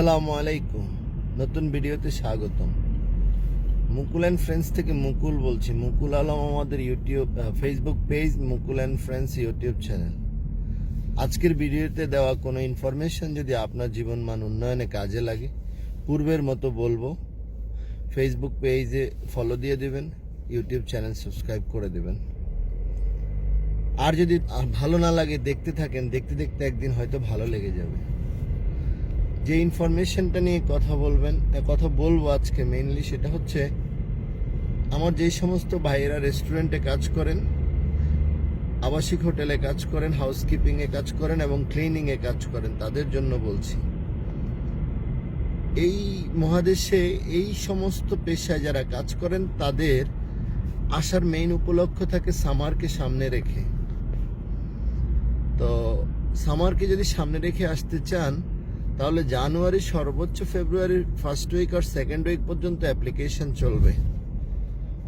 আসসালামু আলাইকুম। নতুন ভিডিওতে স্বাগতম। মুকুল অ্যান্ড ফ্রেন্ডস থেকে মুকুল বলছি। মুকুল আলম আমাদের YouTube Facebook page Mukul and friends YouTube channel আজকের ভিডিওতে দেওয়া কোনো ইনফরমেশন যদি আপনার জীবন মান উন্নয়নে কাজে লাগে, পূর্বের মতো বলব ফেসবুক পেজে ফলো দিয়ে দেবেন, ইউটিউব চ্যানেল সাবস্ক্রাইব করে দেবেন। আর যদি ভালো না লাগে দেখতে থাকেন, দেখতে দেখতে একদিন হয়তো ভালো লেগে যাবে। যে ইনফরমেশনটা নিয়ে কথা বলবেন কথা বলব আজকে মেইনলি সেটা হচ্ছে, আমার যেই সমস্ত ভাইয়েরা রেস্টুরেন্টে কাজ করেন, আবাসিক হোটেলে কাজ করেন হাউসকিপিং এ কাজ করেন এবং ক্লিনিং এ কাজ করেন, তাদের জন্য বলছি। এই মহাদেশে এই সমস্ত পেশায় যারা কাজ করেন, তাদের আসার মেইন উপলক্ষ থাকে সামারকে সামনে রেখে। তো সামারকে যদি সামনে রেখে আসতে চান তাহলে জানুয়ারি সর্বোচ্চ ফেব্রুয়ারির ফার্স্ট উইক আর সেকেন্ড উইক পর্যন্ত অ্যাপ্লিকেশন চলবে।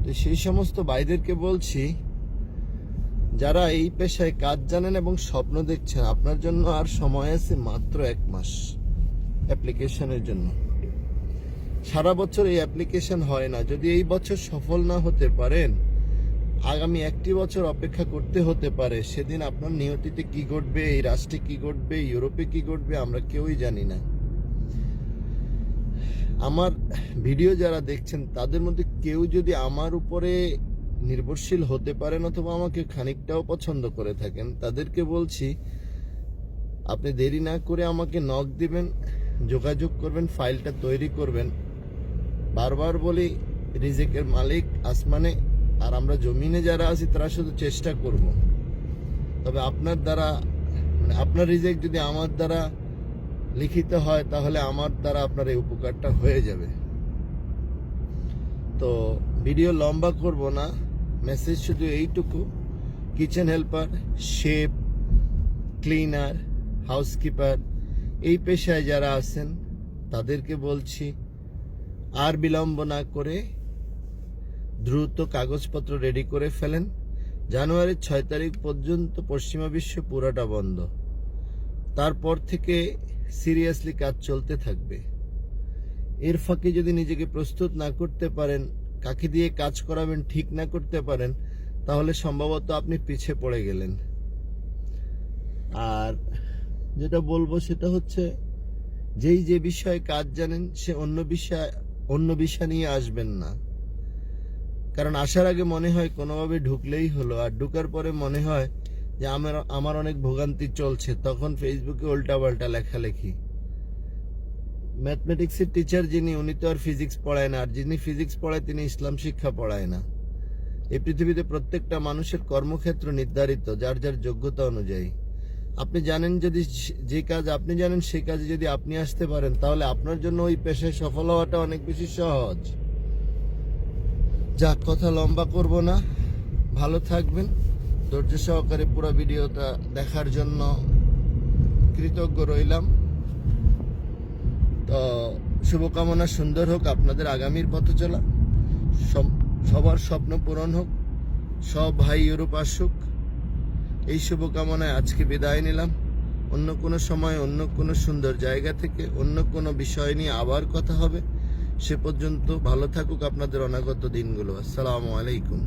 তো সেই সমস্ত ভাইদেরকে বলছি, যারা এই পেশায় কাজ জানেন এবং স্বপ্ন দেখছেন, আপনার জন্য আর সময় আছে মাত্র এক মাস অ্যাপ্লিকেশনের জন্য। সারা বছর এই অ্যাপ্লিকেশন হয় না। যদি এই বছর সফল না হতে পারেন আগামী একটি বছর অপেক্ষা করতে হতে পারে। সেদিন আপনার নিয়তিতে কি ঘটবে, এই রাষ্ট্রে কি ঘটবে, ইউরোপে কি ঘটবে, আমরা কেউই জানি না। আমার ভিডিও যারা দেখছেন, তাদের মধ্যে কেউ যদি আমার উপরে নির্ভরশীল হতে পারেন অথবা আমাকে খানিকটাও পছন্দ করে থাকেন, তাদেরকে বলছি, আপনি দেরি না করে আমাকে নক দিবেন, যোগাযোগ করবেন ফাইলটা তৈরি করবেন। বারবার বলি, রিজেকের মালিক আসমানে আর আমরা জমিনে যারা আছি, তারা শুধু চেষ্টা করব। তবে আপনার দ্বারা মানে আপনার রিজেক্ট যদি আমার দ্বারা লিখিত হয়, তাহলে আমার দ্বারা আপনার এই উপকারটা হয়ে যাবে। তো ভিডিও লম্বা করব না, মেসেজ শুধু এইটুকু। Kitchen helper, chef, cleaner, housekeeper, এই পেশায় যারা আছেন, তাদেরকে বলছি, আর বিলম্ব না করে দ্রুত কাগজপত্র রেডি করে ফেলেন। জানুয়ারির ছয় তারিখ পর্যন্ত পশ্চিমা বিশ্ব পুরাটা বন্ধ। তারপর থেকে সিরিয়াসলি কাজ চলতে থাকবে। এর ফাঁকে যদি নিজেকে প্রস্তুত না করতে পারেন কাকে দিয়ে কাজ করাবেন, ঠিক না করতে পারেন, তাহলে সম্ভবত আপনি পিছে পড়ে গেলেন। আর যেটা বলব সেটা হচ্ছে, যেই যে বিষয়ে কাজ জানেন, সে অন্য বিষয় অন্য বিষয় নিয়ে আসবেন না। কারণ আসার আগে মনে হয় কোনোভাবে ঢুকলেই হলো। আর ঢুকার পরে মনে হয় যে আমার আমার অনেক ভোগান্তি চলছে। তখন ফেসবুকে উল্টাপাল্টা লেখালেখি। ম্যাথমেটিক্সের টিচার যিনি, উনি তো আর ফিজিক্স পড়ায় না। আর যিনি ফিজিক্স পড়ায়, তিনি ইসলাম শিক্ষা পড়ায় না। এই পৃথিবীতে প্রত্যেকটা মানুষের কর্মক্ষেত্র নির্ধারিত, যার যার যোগ্যতা অনুযায়ী। আপনি জানেন যদি যে কাজ আপনি জানেন সেই কাজে যদি আপনি আসতে পারেন, তাহলে আপনার জন্য ওই পেশায় সফল হওয়াটা অনেক বেশি সহজ। যাক কথা লম্বা করব না। ভালো থাকবেন। ধৈর্য সহকারে পুরো ভিডিওটা দেখার জন্য কৃতজ্ঞ রইলাম। তো শুভকামনা সুন্দর হোক, আপনাদের আগামীর পথ চলা। সব- সবার স্বপ্ন পূরণ হোক। সব ভাই ইউরোপ আসুক। এই শুভকামনায় আজকে বিদায় নিলাম। অন্য কোনো সময়, অন্য কোনো সুন্দর জায়গা থেকে, অন্য কোনো বিষয় নিয়ে আবার কথা হবে। সে পর্যন্ত ভালো থাকুক আপনাদের অনাগত দিনগুলো। আসসালামু আলাইকুম।